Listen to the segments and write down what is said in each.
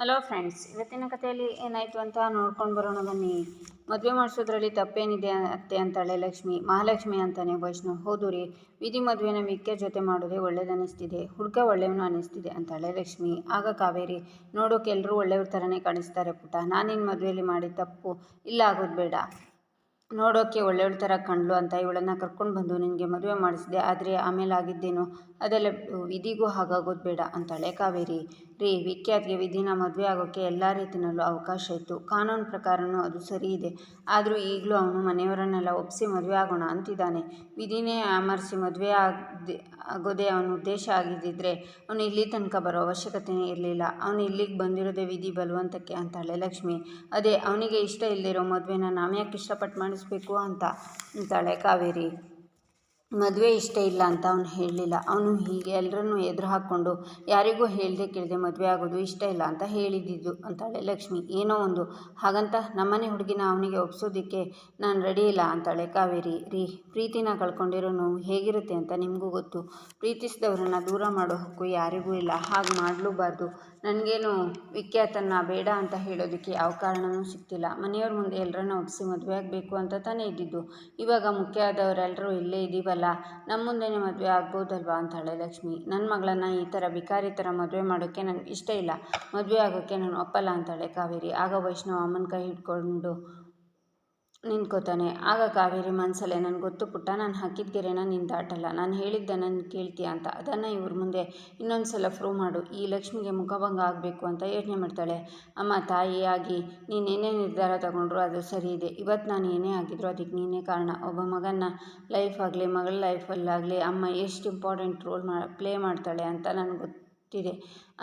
Hello friends ಇವತ್ತಿನ ಕಥೆಯಲ್ಲಿ ಏನಾಯಿತು ಅಂತ ನೋಡ್ಕೊಂಡು ಬರೋಣ ಬನ್ನಿ. ಮದುವೆ ಮಾಡಿಸೋದ್ರಲ್ಲಿ ತಪ್ಪೇನಿದೆ ಅತ್ತೆ ಅಂತಾಳೆ ಲಕ್ಷ್ಮಿ, ಮಹಾಲಕ್ಷ್ಮಿ ಅಂತಾನೆ ವೈಷ್ಣವ್. ಹೌದು ರೀ, ವಿಧಿ ಮದುವೆನ ವಿಕ್ಕೆ ಜೊತೆ ಮಾಡೋದೇ ಒಳ್ಳೇದನ್ನಿಸ್ತಿದೆ ಹುಡುಗ ಒಳ್ಳೆಯವನು ಅನ್ನಿಸ್ತಿದೆ ಅಂತಾಳೆ ಲಕ್ಷ್ಮಿ. ಆಗ ಕಾವೇರಿ, ನೋಡೋಕೆ ಎಲ್ಲರೂ ಒಳ್ಳೆಯವ್ರ ಥರನೇ ಕಾಣಿಸ್ತಾರೆ ಪುಟ್ಟ. ನಾನು ನಿನ್ನ ಮದುವೆಯಲ್ಲಿ ಮಾಡಿದ ತಪ್ಪು, ಇಲ್ಲ ಆಗೋದು ಬೇಡ. ನೋಡೋಕ್ಕೆ ಒಳ್ಳೆಯವಳ ಥರ ಕಂಡ್ಲು ಅಂತ ಇವಳನ್ನು ಕರ್ಕೊಂಡು ಬಂದು ನಿನಗೆ ಮದುವೆ ಮಾಡಿಸಿದೆ, ಆದರೆ ಆಮೇಲೆ ಆಗಿದ್ದೇನು, ಅದೆಲ್ಲ ವಿಧಿಗೂ ಹಾಗಾಗೋದು ಬೇಡ ಅಂತಾಳೆ ಕಾವೇರಿ. ರೀ, ವಿಖ್ಯಾತ್ಗೆ ವಿಧಿನ ಮದುವೆ ಆಗೋಕ್ಕೆ ಎಲ್ಲ ರೀತಿಯಲ್ಲೂ ಅವಕಾಶ ಇತ್ತು. ಕಾನೂನು ಪ್ರಕಾರನೂ ಅದು ಸರಿ ಇದೆ. ಆದರೂ ಈಗಲೂ ಅವನು ಮನೆಯವರನ್ನೆಲ್ಲ ಒಪ್ಪಿಸಿ ಮದುವೆ ಆಗೋಣ ಅಂತಿದ್ದಾನೆ. ವಿಧಿನೇ ಆಮರಿಸಿ ಮದುವೆ ಆಗದೆ, ಆಗೋದೇ ಅವನ ಉದ್ದೇಶ ಆಗಿದ್ದಿದ್ರೆ ಅವನು ಇಲ್ಲಿ ತನಕ ಬರೋ ಅವಶ್ಯಕತೆಯೇ ಇರಲಿಲ್ಲ. ಅವನು ಇಲ್ಲಿಗೆ ಬಂದಿರೋದೇ ವಿಧಿ ಬಲವಂತಕ್ಕೆ ಅಂತಾಳೆ ಲಕ್ಷ್ಮಿ. ಅದೇ, ಅವನಿಗೆ ಇಷ್ಟ ಇಲ್ಲದಿರೋ ಮದುವೆನ ನಾವ್ಯಾಕೆ ಇಷ್ಟಪಟ್ಟು ಮಾಡಿಸ್ಬೇಕು ಅಂತ ಅಂತಾಳೆ ಕಾವೇರಿ. ಮದುವೆ ಇಷ್ಟ ಇಲ್ಲ ಅಂತ ಅವನು ಹೇಳಲಿಲ್ಲ. ಅವನು ಹೀಗೆ ಎಲ್ಲರನ್ನು ಎದುರು ಹಾಕ್ಕೊಂಡು, ಯಾರಿಗೂ ಹೇಳದೆ ಕೇಳದೆ ಮದುವೆ ಆಗೋದು ಇಷ್ಟ ಇಲ್ಲ ಅಂತ ಹೇಳಿದ್ದಿದ್ದು ಅಂತಾಳೆ ಲಕ್ಷ್ಮಿ. ಏನೋ ಒಂದು. ಹಾಗಂತ ನಮ್ಮನೆ ಹುಡುಗಿನ ಅವನಿಗೆ ಒಪ್ಸೋದಕ್ಕೆ ನಾನು ರೆಡಿ ಇಲ್ಲ ಅಂತಾಳೆ ಕಾವೇರಿ. ರೀ, ಪ್ರೀತಿನ ಕಳ್ಕೊಂಡಿರೋ ನೋವು ಹೇಗಿರುತ್ತೆ ಅಂತ ನಿಮಗೂ ಗೊತ್ತು. ಪ್ರೀತಿಸಿದವರನ್ನು ದೂರ ಮಾಡೋ ಹಕ್ಕು ಯಾರಿಗೂ ಇಲ್ಲ. ಹಾಗೆ ಮಾಡಲೂಬಾರ್ದು. ನನಗೇನು ವಿಖ್ಯಾತನ ಬೇಡ ಅಂತ ಹೇಳೋದಕ್ಕೆ ಯಾವ ಕಾರಣವೂ ಸಿಗ್ತಿಲ್ಲ. ಮನೆಯವ್ರ ಮುಂದೆ ಎಲ್ಲರನ್ನ ಒಪ್ಪಿಸಿ ಮದುವೆ ಆಗಬೇಕು ಅಂತ ತಾನೇ ಇದ್ದಿದ್ದು. ಇವಾಗ ಮುಖ್ಯ ಆದವರೆಲ್ಲರೂ ಇಲ್ಲೇ ಇದ್ದೀವಲ್ಲ ನಮ್ಮ ಮುಂದೆನೇ ಮದುವೆ ಆಗ್ಬೋದಲ್ವಾ ಅಂತಾಳೆ ಲಕ್ಷ್ಮಿ. ನನ್ನ ಮಗಳನ್ನು ಈ ಥರ ಬಿಕಾರಿ ಥರ ಮದುವೆ ಮಾಡೋಕ್ಕೆ ನನಗೆ ಇಷ್ಟ ಇಲ್ಲ. ಮದುವೆ ಆಗೋಕ್ಕೆ ನಾನು ಒಪ್ಪಲ್ಲ ಅಂತಾಳೆ ಕಾವೇರಿ. ಆಗ ವೈಷ್ಣವ ಅಮ್ಮನ ಕೈ ಹಿಡ್ಕೊಂಡು ನಿಂತ್ಕೋತಾನೆ. ಆಗ ಕಾವೇರಿ ಮನಸ್ಸಲ್ಲೇ ನನಗೆ ಗೊತ್ತು ಪುಟ್ಟ, ನಾನು ಹಾಕಿದ ಗೆರೆನ ನೀನು ದಾಟಲ್ಲ. ನಾನು ಹೇಳಿದ್ದೆ ನನ್ನ ಕೇಳ್ತೀಯ ಅಂತ. ಅದನ್ನು ಇವ್ರ ಮುಂದೆ ಇನ್ನೊಂದು ಸಲ ಪ್ರೂವ್ ಮಾಡು. ಈ ಲಕ್ಷ್ಮಿಗೆ ಮುಖಭಂಗ ಆಗಬೇಕು ಅಂತ ಯೋಚನೆ ಮಾಡ್ತಾಳೆ. ಅಮ್ಮ ತಾಯಿಯಾಗಿ ಏನೇ ನಿರ್ಧಾರ ತಗೊಂಡ್ರು ಅದು ಸರಿ ಇದೆ. ಇವತ್ತು ನಾನು ಏನೇ ಆಗಿದ್ರು ಅದಕ್ಕೆ ನೀನೇ ಕಾರಣ. ಒಬ್ಬ ಮಗನ ಲೈಫ್ ಆಗಲಿ, ಮಗಳ ಲೈಫಲ್ಲಾಗಲಿ ಅಮ್ಮ ಎಷ್ಟು ಇಂಪಾರ್ಟೆಂಟ್ ರೋಲ್ ಮಾ ಪ್ಲೇ ಮಾಡ್ತಾಳೆ ಅಂತ ನನಗೆ ಗೊತ್ತಿದೆ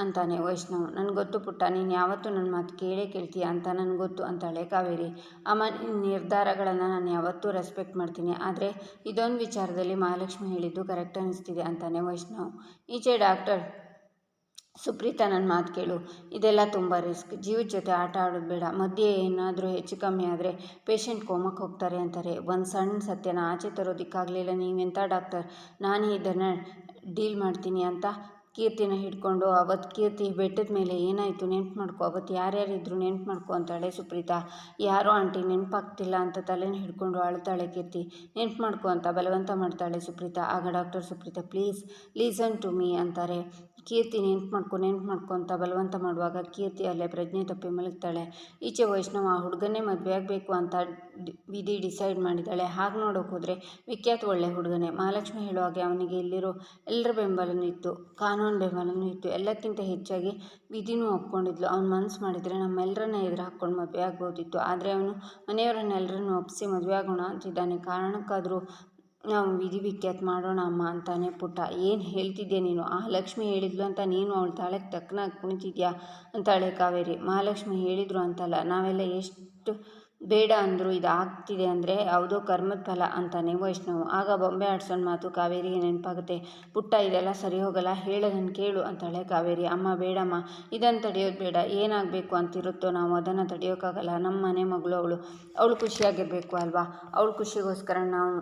ಅಂತಾನೆ ವೈಷ್ಣವ್. ನನಗೆ ಗೊತ್ತು ಪುಟ್ಟ, ನೀನು ಯಾವತ್ತೂ ನನ್ನ ಮಾತು ಕೇಳೇ ಕೇಳ್ತೀಯ ಅಂತ ನನಗೆ ಗೊತ್ತು ಅಂತಾಳೆ ಕಾವೇರಿ. ಅಮ್ಮ ನಿರ್ಧಾರಗಳನ್ನು ನಾನು ಯಾವತ್ತೂ ರೆಸ್ಪೆಕ್ಟ್ ಮಾಡ್ತೀನಿ. ಆದರೆ ಇದೊಂದು ವಿಚಾರದಲ್ಲಿ ಮಹಾಲಕ್ಷ್ಮಿ ಹೇಳಿದ್ದು ಕರೆಕ್ಟ್ ಅನ್ನಿಸ್ತಿದೆ ಅಂತಾನೆ ವೈಷ್ಣವ್. ಈಚೆ ಡಾಕ್ಟರ್ ಸುಪ್ರೀತಾ ನನ್ನ ಮಾತು ಕೇಳು. ಇದೆಲ್ಲ ತುಂಬ ರಿಸ್ಕ್. ಜೀವದ ಜೊತೆ ಆಟ ಆಡೋದು ಬೇಡ. ಮಧ್ಯೆ ಏನಾದರೂ ಹೆಚ್ಚು ಕಮ್ಮಿ ಆದರೆ ಪೇಷಂಟ್ ಕೋಮಕ್ಕೆ ಹೋಗ್ತಾರೆ ಅಂತಾರೆ. ಒಂದು ಸಣ್ಣ ಸತ್ಯನ ಆಚೆ ತರೋದಕ್ಕಾಗಲಿಲ್ಲ. ನೀವೆಂಥ ಡಾಕ್ಟರ್? ನಾನು ಇದನ್ನು ಡೀಲ್ ಮಾಡ್ತೀನಿ ಅಂತ ಕೀರ್ತಿನ ಹಿಡ್ಕೊಂಡು ಅವತ್ತು ಕೀರ್ತಿ ಬೆಟ್ಟದ ಮೇಲೆ ಏನಾಯಿತು ನೆನ್ಪು ಮಾಡ್ಕೊ ಅವತ್ತು ಯಾರ್ಯಾರಿದ್ರು ನೆನ್ಪು ಮಾಡ್ಕೊ ಅಂತಾಳೆ ಸುಪ್ರೀತಾ. ಯಾರೋ ಆಂಟಿ ನೆನಪಾಗ್ತಿಲ್ಲ ಅಂತ ತಲೆನ ಹಿಡ್ಕೊಂಡು ಅಳ್ತಾಳೆ ಕೀರ್ತಿ. ನೆನ್ಪು ಮಾಡ್ಕೊ ಅಂತ ಬಲವಂತ ಮಾಡ್ತಾಳೆ ಸುಪ್ರೀತಾ. ಆಗ doctor Supreetha, please listen to me ಅಂತಾರೆ. ಕೀರ್ತಿ ನೆನ್ಪು ಮಾಡ್ಕೊ, ನೆನ್ಪು ಮಾಡ್ಕೊತ ಬಲವಂತ ಮಾಡುವಾಗ ಕೀರ್ತಿ ಅಲ್ಲೇ ಪ್ರಜ್ಞೆ ತಪ್ಪಿ ಮಲಗ್ತಾಳೆ. ಈಚೆ ವೈಷ್ಣವ ಹುಡುಗನೇ ಮದುವೆ ಆಗಬೇಕು ಅಂತ ವಿಧಿ ಡಿಸೈಡ್ ಮಾಡಿದ್ದಾಳೆ. ಹಾಗೆ ನೋಡೋಕೆ ಹೋದರೆ ವಿಖ್ಯಾತ ಒಳ್ಳೆ ಹುಡುಗನೇ. ಮಹಾಲಕ್ಷ್ಮಿ ಹೇಳುವಾಗೆ ಅವನಿಗೆ ಇಲ್ಲಿರೋ ಎಲ್ಲರ ಬೆಂಬಲನೂ ಇತ್ತು. ಕಾನೂನು ಬೆಂಬಲನೂ ಇತ್ತು. ಎಲ್ಲಕ್ಕಿಂತ ಹೆಚ್ಚಾಗಿ ವಿಧಿನೂ ಒಪ್ಕೊಂಡಿದ್ಲು. ಅವ್ನು ಮನಸ್ಸು ಮಾಡಿದರೆ ನಮ್ಮೆಲ್ಲರನ್ನ ಎದುರು ಹಾಕ್ಕೊಂಡು ಮದುವೆ ಆಗ್ಬೋದಿತ್ತು. ಆದರೆ ಅವನು ಮನೆಯವರನ್ನೆಲ್ಲರನ್ನು ಒಪ್ಪಿಸಿ ಮದುವೆ ಆಗೋಣ ಅಂತಿದ್ದಾನೆ. ಕಾರಣಕ್ಕಾದರೂ ನಾವು ವಿಧಿ ವಿಖ್ಯಾತ ಮಾಡೋಣ ಅಮ್ಮ ಅಂತಾನೆ ಪುಟ್ಟ. ಏನು ಹೇಳ್ತಿದ್ದೆ ನೀನು? ಆ ಲಕ್ಷ್ಮಿ ಹೇಳಿದ್ಲು ಅಂತ ನೀನು ಅವಳ ತಾಳಕ್ಕೆ ತಕ್ಕನಾಗಿ ಕುಣಿತಿದ್ಯಾ? ಅಂತಾಳೆ ಕಾವೇರಿ. ಮಹಾಲಕ್ಷ್ಮಿ ಹೇಳಿದ್ರು ಅಂತಲ್ಲ, ನಾವೆಲ್ಲ ಎಷ್ಟು ಬೇಡ ಅಂದರು ಇದು ಆಗ್ತಿದೆ ಅಂದರೆ ಯಾವುದೋ ಕರ್ಮದ ಫಲ ಅಂತಾನೆ ವೈಷ್ಣವ್. ಆಗ ಬೊಂಬೆ ಆಡ್ಸೋಣ ಮಾತು ಕಾವೇರಿಗೆ ನೆನಪಾಗುತ್ತೆ. ಪುಟ್ಟ, ಇದೆಲ್ಲ ಸರಿ ಹೋಗಲ್ಲ ಹೇಳೋದನ್ನು ಕೇಳು ಅಂತಾಳೆ ಕಾವೇರಿ. ಅಮ್ಮ, ಬೇಡಮ್ಮ ಇದನ್ನು ತಡೆಯೋದು ಬೇಡ. ಏನಾಗಬೇಕು ಅಂತಿರುತ್ತೋ ನಾವು ಅದನ್ನು ತಡೆಯೋಕ್ಕಾಗಲ್ಲ ನಮ್ಮ ಮನೆ ಮಗಳು ಅವಳು. ಅವಳು ಖುಷಿಯಾಗಿರಬೇಕು ಅಲ್ವಾ? ಅವಳು ಖುಷಿಗೋಸ್ಕರ ನಾವು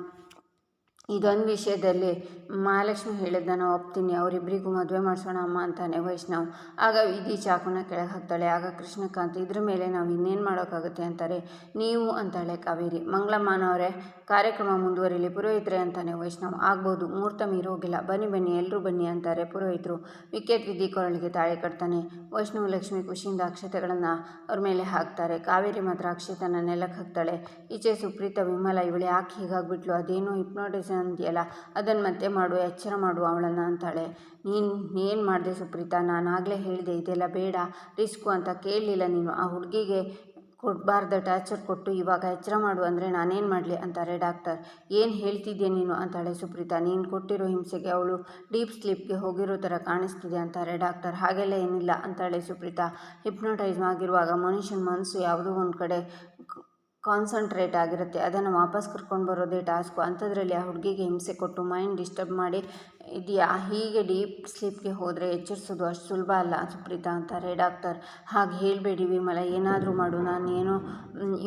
ಇದೊಂದು ವಿಷಯದಲ್ಲಿ ಮಹಾಲಕ್ಷ್ಮಿ ಹೇಳಿದ್ದನ್ನು ಒಪ್ತೀನಿ. ಅವರಿಬ್ಬರಿಗೂ ಮದುವೆ ಮಾಡಿಸೋಣ ಅಮ್ಮ ಅಂತಾನೆ ವೈಷ್ಣವ್. ಆಗ ವಿಧಿ ಚಾಕುನ ಕೆಳಗೆ ಹಾಕ್ತಾಳೆ. ಆಗ ಕೃಷ್ಣಕಾಂತ್, ಇದ್ರ ಮೇಲೆ ನಾವು ಇನ್ನೇನು ಮಾಡೋಕ್ಕಾಗುತ್ತೆ ಅಂತಾರೆ? ನೀವು ಅಂತಾಳೆ ಕಾವೇರಿ. ಮಂಗಳಮ್ಮನವರೇ ಕಾರ್ಯಕ್ರಮ ಮುಂದುವರಿಲಿ, ಪುರೋಹಿತರೆ ಅಂತಾನೆ ವೈಷ್ಣವ್. ಆಗ್ಬೋದು ಮುಹೂರ್ತ ಮೀರೋಗಿಲ್ಲ. ಬನ್ನಿ ಬನ್ನಿ ಎಲ್ಲರೂ ಬನ್ನಿ ಅಂತಾರೆ ಪುರೋಹಿತರು. ವಿಕೆಟ್ ವಿಧಿ ಕೊರಳಿಗೆ ತಾಳೆ ಕಟ್ತಾನೆ. ವೈಷ್ಣವ ಲಕ್ಷ್ಮಿ ಖುಷಿಯಿಂದ ಅಕ್ಷತೆಗಳನ್ನು ಅವ್ರ ಮೇಲೆ ಹಾಕ್ತಾರೆ. ಕಾವೇರಿ ಮಾತ್ರ ಅಕ್ಷತೆನ ನೆಲಕ್ಕೆ ಹಾಕ್ತಾಳೆ. ಈಚೆ ಸುಪ್ರೀತ ವಿಮಲ, ಇವಳು ಯಾಕೆ ಹೀಗಾಗ್ಬಿಟ್ಲು? ಅದೇನೋ ಹಿಪ್ನೋಟಿಸಮ್ ಅಂತೀಯಲ್ಲ ಅದನ್ನು ಮತ್ತೆ ಮಾಡು, ಎಚ್ಚರ ಮಾಡು ಅವಳನ್ನು ಅಂತಾಳೆ. ನೀನು ಏನು ಮಾಡಿದೆ ಸುಪ್ರೀತಾ ನಾನು ಆಗಲೇ ಹೇಳಿದೆ, ಇದೆಲ್ಲ ಬೇಡ, ರಿಸ್ಕು ಅಂತ ಕೇಳಲಿಲ್ಲ ನೀನು. ಆ ಹುಡುಗಿಗೆ ಕೊಡಬಾರ್ದ ಟಾರ್ಚರ್ ಕೊಟ್ಟು ಇವಾಗ ಎಚ್ಚರ ಮಾಡು ಅಂದರೆ ನಾನೇನು ಮಾಡಲಿ ಅಂತಾರೆ ಡಾಕ್ಟರ್. ಏನು ಹೇಳ್ತಿದ್ಯಾ ನೀನು? ಅಂತಾಳೆ ಸುಪ್ರೀತಾ. ನೀನು ಕೊಟ್ಟಿರೋ ಹಿಂಸೆಗೆ ಅವಳು ಡೀಪ್ ಸ್ಲೀಪ್ಗೆ ಹೋಗಿರೋ ಥರ ಕಾಣಿಸ್ತಿದೆ ಅಂತಾರೆ ಡಾಕ್ಟರ್. ಹಾಗೆಲ್ಲ ಏನಿಲ್ಲ, ಅಂತಾಳೆ ಸುಪ್ರೀತಾ. ಹಿಪ್ನೋಟೈಸ್ ಆಗಿರುವಾಗ ಮನುಷ್ಯನ ಮನಸ್ಸು ಯಾವುದೋ ಒಂದು ಕಡೆ ಕಾನ್ಸಂಟ್ರೇಟ್ ಆಗಿರುತ್ತೆ. ಅದನ್ನು ವಾಪಸ್ ಕರ್ಕೊಂಡು ಬರೋದೇ ಟಾಸ್ಕು ಅಂಥದ್ರಲ್ಲಿ ಆ ಹುಡುಗಿಗೆ ಹಿಂಸೆ ಕೊಟ್ಟು ಮೈಂಡ್ ಡಿಸ್ಟರ್ಬ್ ಮಾಡಿ, ಇದೆಯಾ? ಹೀಗೆ ಡೀಪ್ ಸ್ಲೀಪ್ಗೆ ಹೋದರೆ ಎಚ್ಚರಿಸೋದು ಅಷ್ಟು ಸುಲಭ ಅಲ್ಲ, ಸುಪ್ರೀತಾ ಅಂತಾರೆ ಡಾಕ್ಟರ್ ಹಾಗೆ ಹೇಳಬೇಡಿ ವಿಮಲ, ಏನಾದರೂ ಮಾಡು. ನಾನು ಏನೋ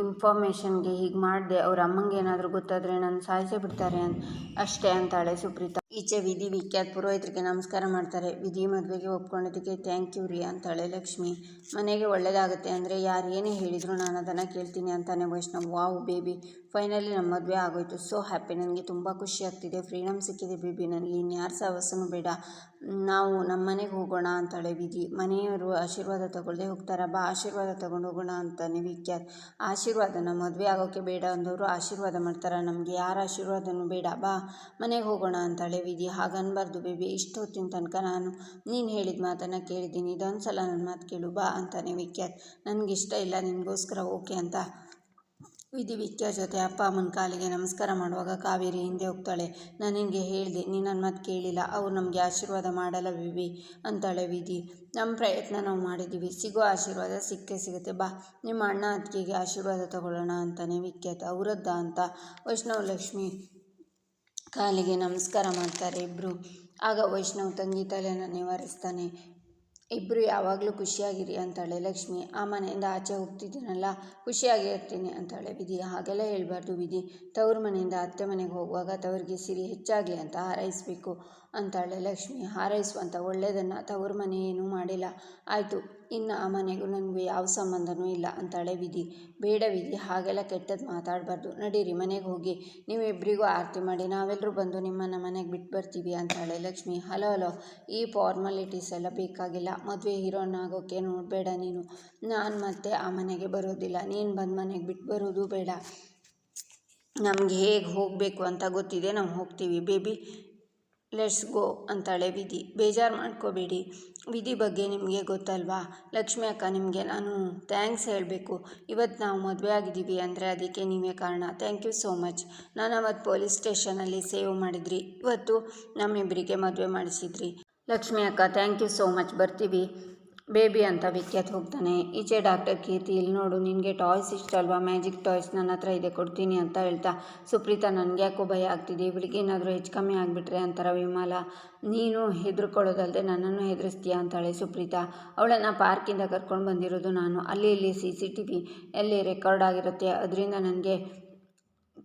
ಇನ್ಫಾರ್ಮೇಷನ್ಗೆ ಹೀಗೆ ಮಾಡಿದೆ, ಅವ್ರ ಅಮ್ಮಂಗೆ ಏನಾದರೂ ಗೊತ್ತಾದರೆ ನಾನು ಸಾಯಿಸೇ ಬಿಡ್ತಾರೆ ಅಂತ ಅಷ್ಟೇ ಅಂತಾಳೆ ಸುಪ್ರೀತಾ. ಈಚೆ ವಿಧಿ ವಿಖ್ಯಾತ ಪುರೋಹಿತರಿಗೆ ನಮಸ್ಕಾರ ಮಾಡ್ತಾರೆ. ವಿಧಿ ಮದುವೆಗೆ ಒಪ್ಕೊಂಡಿದ್ದಕ್ಕೆ ಥ್ಯಾಂಕ್ ಯು ರೀ ಅಂತಾಳೆ ಲಕ್ಷ್ಮಿ. ಮನೆಗೆ ಒಳ್ಳೆಯದಾಗುತ್ತೆ ಅಂದರೆ ಯಾರು ಏನೇ ಹೇಳಿದರೂ ನಾನು ಅದನ್ನು ಕೇಳ್ತೀನಿ ಅಂತಾನೆ ವೈಷ್ಣವ್. Wow baby. ಫೈನಲಿ ನಮ್ಮ ಮದುವೆ ಆಗೋಯಿತು. ಸೊ ಹ್ಯಾಪಿ ನನಗೆ ತುಂಬ ಖುಷಿ ಆಗ್ತಿದೆ. ಫ್ರೀಡಮ್ ಸಿಕ್ಕಿದೆ ಬೇಬಿ. ನನಗೆ ಇನ್ಯಾರ ಸಹವಾಸನೂ ಬೇಡ. ನಾವು ನಮ್ಮ ಮನೆಗೆ ಹೋಗೋಣ ಅಂತಾಳೆ ವಿಧಿ. ಮನೆಯವರು ಆಶೀರ್ವಾದ ತಗೊಳ್ಳದೆ ಹೋಗ್ತಾರ. ಬಾ, ಆಶೀರ್ವಾದ ತಗೊಂಡು ಹೋಗೋಣ ಅಂತಾನೆ ವಿಖ್ಯಾತ್ ಆಶೀರ್ವಾದ ನಮ್ಮ ಮದುವೆ ಆಗೋಕ್ಕೆ ಬೇಡ ಅಂದವರು ಆಶೀರ್ವಾದ ಮಾಡ್ತಾರೆ. ನಮಗೆ ಯಾರ ಆಶೀರ್ವಾದನೂ ಬೇಡ. ಬಾ, ಮನೆಗೆ ಹೋಗೋಣ ಅಂತಾಳೆ ವಿಧಿ. ಹಾಗನ್ಬಾರ್ದು ಬೇಬಿ. ಇಷ್ಟು ಹೊತ್ತಿನ ತನಕ ನಾನು ನೀನು ಹೇಳಿದ ಮಾತನ್ನು ಕೇಳಿದ್ದೀನಿ. ಇದೊಂದು ಸಲ ನನ್ನ ಮಾತು ಕೇಳು. ಬಾ ಅಂತಾನೆ ವಿಖ್ಯಾತ್ ನನಗಿಷ್ಟ ಇಲ್ಲ. ನಿನಗೋಸ್ಕರ ಓಕೆ ಅಂತ ವಿಧಿ ವಿಖ್ಯ ಜೊತೆ ಅಪ್ಪ ಅಮ್ಮನ ಕಾಲಿಗೆ ನಮಸ್ಕಾರ ಮಾಡುವಾಗ ಕಾವೇರಿ ಹಿಂದೆ ಹೋಗ್ತಾಳೆ. ನಾನು ನಿನಗೆ ಹೇಳಿದೆ ನೀನು ನನ್ನ ಮಾತು ಕೇಳಿಲ್ಲ. ಅವ್ರು ನಮಗೆ ಆಶೀರ್ವಾದ ಮಾಡಲ್ಲ ವಿವಿ ಅಂತಾಳೆ ವಿಧಿ. ನಮ್ಮ ಪ್ರಯತ್ನ ನಾವು ಮಾಡಿದ್ದೀವಿ ಸಿಗೋ ಆಶೀರ್ವಾದ ಸಿಕ್ಕೇ ಸಿಗುತ್ತೆ. ಬಾ, ನಿಮ್ಮ ಅಣ್ಣ ಅತ್ತಿಗೆಗೆ ಆಶೀರ್ವಾದ ತಗೊಳ್ಳೋಣ ಅಂತಾನೆ ವಿಖ್ಯಾತ. ಅವರದ್ದ ಅಂತ ವೈಷ್ಣವ ಲಕ್ಷ್ಮಿ ಕಾಲಿಗೆ ನಮಸ್ಕಾರ ಮಾಡ್ತಾರೆ ಇಬ್ಬರು ಆಗ ವೈಷ್ಣವ್ ತಂಗಿ ತಲೆಯನ್ನು ನಿವಾರಿಸ್ತಾನೆ. ಇಬ್ಬರು ಯಾವಾಗಲೂ ಖುಷಿಯಾಗಿರಿ ಅಂತಾಳೆ ಲಕ್ಷ್ಮಿ. ಆ ಮನೆಯಿಂದ ಆಚೆ ಹೋಗ್ತಿದ್ದೀನಲ್ಲ ಖುಷಿಯಾಗಿರ್ತೀನಿ ಅಂತಾಳೆ ವಿಧಿ. ಹಾಗೆಲ್ಲ ಹೇಳಬಾರ್ದು ವಿಧಿ. ತವ್ರ ಮನೆಯಿಂದ ಅತ್ತೆ ಮನೆಗೆ ಹೋಗುವಾಗ ತವರಿಗೆ ಸಿರಿ ಹೆಚ್ಚಾಗಲಿ ಅಂತ ಹಾರೈಸಬೇಕು. ಅಂತಾಳೆ, ಲಕ್ಷ್ಮಿ, ಹಾರೈಸುವಂಥ ಒಳ್ಳೆಯದನ್ನು ತವರು ಮನೆ ಏನೂ ಮಾಡಿಲ್ಲ. ಆಯಿತು, ಇನ್ನು ಆ ಮನೆಗೂ ನನಗೆ ಯಾವ ಸಂಬಂಧನೂ ಇಲ್ಲ ಅಂತಾಳೆ ವಿಧಿ. ಬೇಡ ವಿಧಿ, ಹಾಗೆಲ್ಲ ಕೆಟ್ಟದ್ದು ಮಾತಾಡಬಾರ್ದು. ನಡೀರಿ, ಮನೆಗೆ ಹೋಗಿ. ನೀವಿಬ್ಬರಿಗೂ ಆರತಿ ಮಾಡಿ ನಾವೆಲ್ಲರೂ ಬಂದು ನಿಮ್ಮನ್ನು ಮನೆಗೆ ಬಿಟ್ಟು ಬರ್ತೀವಿ ಅಂತಾಳೆ ಲಕ್ಷ್ಮಿ. ಹಲೋ ಹಲೋ, ಈ ಫಾರ್ಮಾಲಿಟೀಸ್ ಎಲ್ಲ ಬೇಕಾಗಿಲ್ಲ. ಮದುವೆ ಹೀರೋನ್ ಆಗೋಕ್ಕೆ ನೋಡಬೇಡ ನೀನು. ನಾನು ಮತ್ತೆ ಆ ಮನೆಗೆ ಬರೋದಿಲ್ಲ. ನೀನು ಬಂದು ಮನೆಗೆ ಬಿಟ್ಟು ಬರೋದು ಬೇಡ. ನಮಗೆ ಹೇಗೆ ಹೋಗಬೇಕು ಅಂತ ಗೊತ್ತಿದೆ. ನಾವು ಹೋಗ್ತೀವಿ. ಬೇಬಿ ಲೆಟ್ಸ್ ಗೋ ಅಂತಾಳೆ ವಿಧಿ. ಬೇಜಾರು ಮಾಡ್ಕೋಬೇಡಿ. ವಿಧಿ ಬಗ್ಗೆ ನಿಮಗೆ ಗೊತ್ತಲ್ವಾ? ಲಕ್ಷ್ಮಿ ಅಕ್ಕ ನಿಮಗೆ ನಾನು ಥ್ಯಾಂಕ್ಸ್ ಹೇಳಬೇಕು. ಇವತ್ತು ನಾವು ಮದುವೆ ಆಗಿದ್ದೀವಿ ಅಂದರೆ ಅದಕ್ಕೆ ನೀವೇ ಕಾರಣ. Thank you so much. ನಾನು ಅವತ್ತು ಪೊಲೀಸ್ ಸ್ಟೇಷನಲ್ಲಿ ಸೇವ್ ಮಾಡಿದ್ರಿ. ಇವತ್ತು ನಮ್ಮಿಬ್ಬರಿಗೆ ಮದುವೆ ಮಾಡಿಸಿದ್ರಿ. ಲಕ್ಷ್ಮಿ ಅಕ್ಕ ಥ್ಯಾಂಕ್ ಯು ಸೋ ಮಚ್. ಬರ್ತೀವಿ. ಬೇಬಿ ಅಂತ ವಿಖ್ಯಾತ್ ಹೋಗ್ತಾನೆ. ಈಚೆ ಡಾಕ್ಟರ್ ಕೀರ್ತಿ, ಇಲ್ಲಿ ನೋಡು, ನಿನಗೆ ಟಾಯ್ಸ್ ಇಷ್ಟ ಅಲ್ವಾ? ಮ್ಯಾಜಿಕ್ ಟಾಯ್ಸ್ ನನ್ನ ಹತ್ರ ಇದೆ, ಕೊಡ್ತೀನಿ ಅಂತ ಹೇಳ್ತಾ ಸುಪ್ರೀತಾ, ನನಗೆ ಯಾಕೋ ಭಯ ಆಗ್ತಿದೆ. ಇವಳಿಗೆ ಏನಾದರೂ ಹೆಚ್ಚು ಕಮ್ಮಿ ಆಗಿಬಿಟ್ರೆ ಅಂತಾರ ವಿಮಾಲ. ನೀನು ಹೆದರ್ಕೊಳ್ಳೋದಲ್ಲದೆ ನನ್ನನ್ನು ಹೆದರಿಸ್ತೀಯಾ ಅಂತಾಳೆ ಸುಪ್ರೀತಾ. ಅವಳನ್ನು ಪಾರ್ಕಿಂದ ಕರ್ಕೊಂಡು ಬಂದಿರೋದು ನಾನು. ಅಲ್ಲಿ ಇಲ್ಲಿ ಸಿ ಸಿ ಟಿ ವಿ ಎಲ್ಲಿ ರೆಕಾರ್ಡ್ ಆಗಿರುತ್ತೆ. ಅದರಿಂದ ನನಗೆ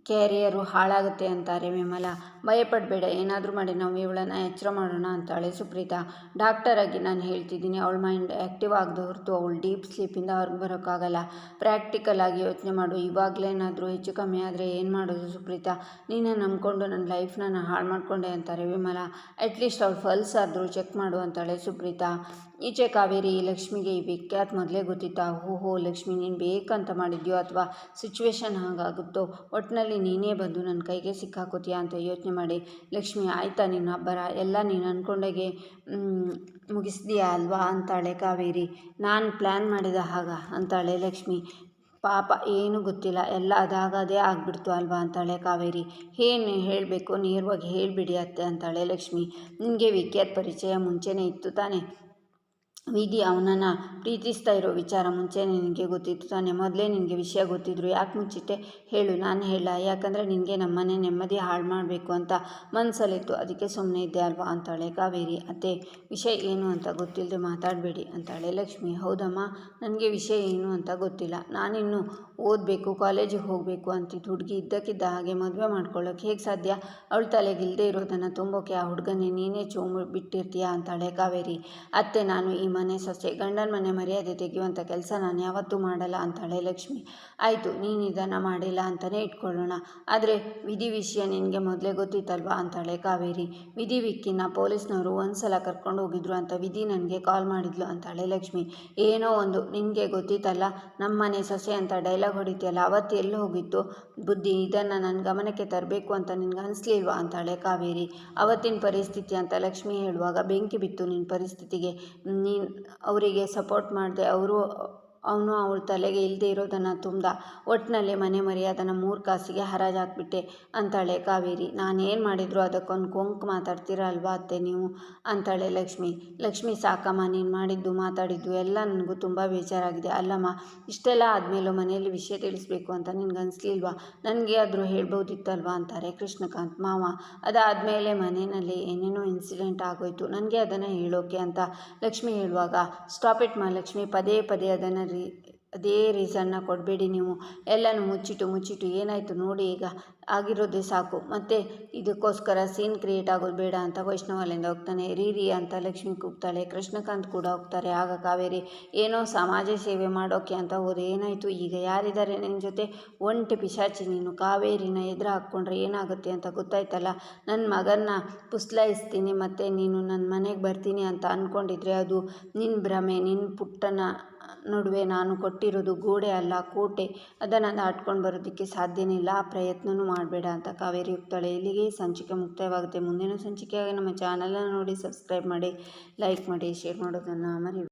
ಕ್ಯಾರಿಯರು ಹಾಳಾಗುತ್ತೆ ಅಂತಾರೆ ವಿಮಲ. ಭಯಪಡಬೇಡ, ಏನಾದರೂ ಮಾಡಿ, ನಾವು ಇವಳನ್ನು ಎಚ್ಚರ ಮಾಡೋಣ ಅಂತಾಳೆ ಸುಪ್ರೀತಾ. ಡಾಕ್ಟರಾಗಿ ನಾನು ಹೇಳ್ತಿದ್ದೀನಿ, ಅವಳ ಮೈಂಡ್ ಆ್ಯಕ್ಟಿವ್ ಆಗದೆ ಹೊರತು ಅವಳು ಡೀಪ್ ಸ್ಲೀಪಿಂದ ಹೊರಗೆ ಬರೋಕ್ಕಾಗಲ್ಲ. ಪ್ರಾಕ್ಟಿಕಲ್ ಆಗಿ ಯೋಚನೆ ಮಾಡು ಇವಾಗಲೇನಾದರೂ ಹೆಚ್ಚು ಕಮ್ಮಿ ಆದರೆ ಏನು ಮಾಡೋದು ಸುಪ್ರೀತಾ? ನೀನೇ ನಂಬ್ಕೊಂಡು ನನ್ನ ಲೈಫ್ನ ನಾನು ಹಾಳು ಮಾಡಿಕೊಂಡೆ ಅಂತಾರೆ ವಿಮಲ. ಅಟ್ಲೀಸ್ಟ್ ಅವಳು ಫಲ್ಸ್ ಆದರೂ ಚೆಕ್ ಮಾಡು ಅಂತಾಳೆ ಸುಪ್ರೀತಾ. ಈಚೆ ಕಾವೇರಿ ಲಕ್ಷ್ಮಿಗೆ ಈ ವಿಖ್ಯಾತ್ ಮೊದಲೇ ಗೊತ್ತಿತ್ತಾ, ಓಹೋ, ಲಕ್ಷ್ಮಿ, ನೀನು ಬೇಕಂತ ಮಾಡಿದ್ಯೋ ಅಥವಾ ಸಿಚುವೇಶನ್ ಹಾಗಾಗುತ್ತೋ? ಒಟ್ಟಿನಲ್ಲಿ ನೀನೇ ಬಂದು ನನ್ನ ಕೈಗೆ ಸಿಕ್ಕಾಕೋತೀಯಾ? ಅಂತ ಯೋಚನೆ ಮಾಡಿ, ಲಕ್ಷ್ಮಿ, ಆಯಿತಾ ನಿನ್ನ ಅಬ್ಬರ, ಎಲ್ಲ ನೀನು ಅಂದ್ಕೊಂಡಾಗೆ ಮುಗಿಸಿದೆಯಾ ಅಲ್ವಾ? ಅಂತಾಳೆ ಕಾವೇರಿ. ನಾನು ಪ್ಲ್ಯಾನ್ ಮಾಡಿದ ಹಾಗ, ಅಂತಾಳೆ ಲಕ್ಷ್ಮಿ. ಪಾಪ, ಏನೂ ಗೊತ್ತಿಲ್ಲ, ಎಲ್ಲ ಅದಾಗದೇ ಆಗಿಬಿಡ್ತು ಅಲ್ವಾ? ಅಂತಾಳೆ ಕಾವೇರಿ. ಏನು ಹೇಳಬೇಕು? ನೇರವಾಗಿ ಹೇಳಿಬಿಡಿ ಅತ್ತೆ, ಅಂತಾಳೆ ಲಕ್ಷ್ಮಿ. ನಿನಗೆ ವಿಖ್ಯಾತ್ ಪರಿಚಯ ಮುಂಚೆನೇ ಇತ್ತು ತಾನೇ. ವಿಧಿ ಅವನನ್ನು ಪ್ರೀತಿಸ್ತಾ ಇರೋ ವಿಚಾರ ಮುಂಚೆ ನಿನಗೆ ಗೊತ್ತಿತ್ತು ತಾನೇ? ಮೊದಲೇ ನಿನಗೆ ವಿಷಯ ಗೊತ್ತಿದ್ರು. ಯಾಕೆ ಮುಚ್ಚಿಟ್ಟೆ ಹೇಳು, ನಾನು ಹೇಳ. ಯಾಕಂದರೆ ನಿನಗೆ ನಮ್ಮನೆ ನೆಮ್ಮದಿ ಹಾಳು ಮಾಡಬೇಕು ಅಂತ ಮನಸ್ಸಲ್ಲಿತ್ತು ಅದಕ್ಕೆ ಸುಮ್ಮನೆ ಇದ್ದೆ ಅಲ್ವಾ? ಅಂತಾಳೆ. ಕಾವೇರಿ, ಅತ್ತೆ, ವಿಷಯ ಏನು ಅಂತ ಗೊತ್ತಿಲ್ಲದೆ ಮಾತಾಡಬೇಡಿ ಅಂತಾಳೆ ಲಕ್ಷ್ಮಿ. ಹೌದಮ್ಮ, ನನಗೆ ವಿಷಯ ಏನು ಅಂತ ಗೊತ್ತಿಲ್ಲ. ನಾನಿನ್ನು ಓದಬೇಕು ಕಾಲೇಜಿಗೆ ಹೋಗಬೇಕು ಅಂತಿದ್ದು ಹುಡುಗಿ ಇದ್ದಕ್ಕಿದ್ದ ಹಾಗೆ ಮದುವೆ ಮಾಡ್ಕೊಳ್ಳೋಕೆ ಹೇಗೆ ಸಾಧ್ಯ? ಅವಳ ತಲೆಗೆ ಇಲ್ಲದೆ ಇರೋದನ್ನು ತುಂಬೋಕೆ ಆ ಹುಡುಗನೇ ನೀನೇ ಚೋಮು ಬಿಟ್ಟಿರ್ತೀಯಾ ಅಂತಾಳೆ ಕಾವೇರಿ. ಅತ್ತೆ, ನಾನು ಈ ಮನೆ ಸೊಸೆ, ಗಂಡನ ಮನೆ ಮರ್ಯಾದೆ ತೆಗೆಯುವಂಥ ಕೆಲಸ ನಾನು ಯಾವತ್ತೂ ಮಾಡಲ್ಲ ಅಂತಾಳೆ ಲಕ್ಷ್ಮಿ. ಆಯಿತು, ನೀನು ಇದನ್ನು ಮಾಡಿಲ್ಲ ಅಂತಲೇ ಇಟ್ಕೊಳ್ಳೋಣ. ಆದರೆ ವಿಧಿ ವಿಷಯ ನಿನಗೆ ಮೊದಲೇ ಗೊತ್ತಿತ್ತಲ್ವಾ ಅಂತಾಳೆ ಕಾವೇರಿ. ವಿಧಿ ವಿಕ್ಕಿನ ಪೊಲೀಸ್ನವರು ಒಂದು ಸಲ ಕರ್ಕೊಂಡು ಹೋಗಿದ್ರು ಅಂತ ವಿಧಿ ನನಗೆ ಕಾಲ್ ಮಾಡಿದ್ಲು ಅಂತಾಳೆ ಲಕ್ಷ್ಮಿ. ಏನೋ ಒಂದು, ನಿನಗೆ ಗೊತ್ತಿತ್ತಲ್ಲ ನಮ್ಮ ಮನೆ ಸೊಸೆ ಅಂತ ಡೈಲಾಗ್ ಹೊಡಿತೀಯಲ್ಲ, ಅವತ್ತು ಎಲ್ಲಿ ಹೋಗಿತ್ತು? ಬುದ್ಧಿ, ಇದನ್ನು ನನ್ನ ಗಮನಕ್ಕೆ ತರಬೇಕು ಅಂತ ನಿನ್ಗೆ ಅನಿಸ್ಲಿಲ್ವಾ ಅಂತಾಳೆ ಕಾವೇರಿ. ಅವತ್ತಿನ ಪರಿಸ್ಥಿತಿ ಅಂತ ಲಕ್ಷ್ಮಿ ಹೇಳುವಾಗ ಬೆಂಕಿ ಬಿತ್ತು ನಿನ್ನ ಪರಿಸ್ಥಿತಿಗೆ. ನೀನು, ಅವರಿಗೆ ಸಪೋರ್ಟ್ ಮಾಡಿದೆ, ಅವರು ಅವನು ಅವಳ ತಲೆಗೆ ಇಲ್ಲದೆ ಇರೋದನ್ನು ತುಂಬಿದ. ಒಟ್ಟಿನಲ್ಲಿ ಮನೆ ಮರ್ಯಾದನ ಮೂರು ಕಾಸಿಗೆ ಹರಾಜು ಹಾಕ್ಬಿಟ್ಟೆ. ಅಂತಾಳೆ ಕಾವೇರಿ. ನಾನೇನು ಮಾಡಿದ್ರು ಅದಕ್ಕೊಂದು ಕೊಂಕು ಮಾತಾಡ್ತೀರ ಅಲ್ವಾ ಅತ್ತೆ ನೀವು? ಅಂತಾಳೆ ಲಕ್ಷ್ಮಿ. ಲಕ್ಷ್ಮಿ ಸಾಕಮ್ಮ, ನೀನು ಮಾಡಿದ್ದು ಮಾತಾಡಿದ್ದು ಎಲ್ಲ ನನಗೂ ತುಂಬ ಬೇಜಾರಾಗಿದೆ. ಅಲ್ಲಮ್ಮ, ಇಷ್ಟೆಲ್ಲ ಆದಮೇಲೂ ಮನೆಯಲ್ಲಿ ವಿಷಯ ತಿಳಿಸ್ಬೇಕು ಅಂತ ನಿನ್ಗೆ ಅನಿಸ್ಲಿಲ್ವಾ? ನನಗೆ ಆದರೂ ಹೇಳ್ಬೋದಿತ್ತಲ್ವಾ ಅಂತಾರೆ ಕೃಷ್ಣಕಾಂತ್. ಮಾವ, ಅದಾದಮೇಲೆ ಮನೆಯಲ್ಲಿ ಏನೇನೋ ಇನ್ಸಿಡೆಂಟ್ ಆಗೋಯ್ತು. ನನಗೆ ಅದನ್ನು ಹೇಳೋಕೆ ಅಂತ ಲಕ್ಷ್ಮಿ ಹೇಳುವಾಗ ಸ್ಟಾಪ್ ಇಟ್ ಮಾ ಲಕ್ಷ್ಮಿ, ಪದೇ ಪದೇ ಅದನ್ನು ರೀ, ಅದೇ ರೀಸನ್ನ ಕೊಡಬೇಡಿ ನೀವು. ಎಲ್ಲನೂ ಮುಚ್ಚಿಟ್ಟು ಮುಚ್ಚಿಟ್ಟು ಏನಾಯಿತು ನೋಡಿ ಈಗ. ಆಗಿರೋದೇ ಸಾಕು. ಮತ್ತು ಇದಕ್ಕೋಸ್ಕರ ಸೀನ್ ಕ್ರಿಯೇಟ್ ಆಗೋದು ಬೇಡ ಅಂತ ವೈಷ್ಣವಾಲಿಂದ ಹೋಗ್ತಾನೆ. ರೀ ರೀ ಅಂತ ಲಕ್ಷ್ಮಿ ಕೂಗ್ತಾಳೆ. ಕೃಷ್ಣಕಾಂತ್ ಕೂಡ ಹೋಗ್ತಾರೆ. ಆಗ ಕಾವೇರಿ, ಏನೋ ಸಮಾಜ ಸೇವೆ ಮಾಡೋಕೆ ಅಂತ ಹೋದೆ. ಏನಾಯಿತು? ಈಗ ಯಾರಿದ್ದಾರೆ ನಿನ್ನ ಜೊತೆ? ಒಂಟಿ ಪಿಶಾಚಿ ನೀನು. ಕಾವೇರಿನ ಎದುರು ಹಾಕ್ಕೊಂಡ್ರೆ ಏನಾಗುತ್ತೆ ಅಂತ ಗೊತ್ತಾಯ್ತಲ್ಲ? ನನ್ನ ಮಗನ್ನ ಪುಸ್ಲಾಯಿಸ್ತೀನಿ, ಮತ್ತು ನೀನು ನನ್ನ ಮನೆಗೆ ಬರ್ತೀನಿ ಅಂತ ಅಂದ್ಕೊಂಡಿದ್ರೆ ಅದು ನಿನ್ನ ಭ್ರಮೆ ನಿನ್ನ ಪುಟ್ಟನ ನಡುವೆ ನಾನು ಕೊಟ್ಟಿರೋದು ಗೋಡೆ ಅಲ್ಲ, ಕೋಟೆ. ಅದನ್ನು ದಾಟ್ಕೊಂಡು ಬರೋದಕ್ಕೆ ಸಾಧ್ಯನೇ ಇಲ್ಲ. ಆ ಪ್ರಯತ್ನವೂ ಮಾಡಬೇಡ ಅಂತ ಕಾವೇರಿ ಹೋಗ್ತಾಳೆ ಇಲ್ಲಿಗೆ ಸಂಚಿಕೆ ಮುಕ್ತಾಯವಾಗುತ್ತೆ. ಮುಂದಿನ ಸಂಚಿಕೆಯಾಗಿ ನಮ್ಮ ಚಾನಲನ್ನು ನೋಡಿ, ಸಬ್ಸ್ಕ್ರೈಬ್ ಮಾಡಿ, ಲೈಕ್ ಮಾಡಿ, ಶೇರ್ ಮಾಡೋದನ್ನು ಮರಿ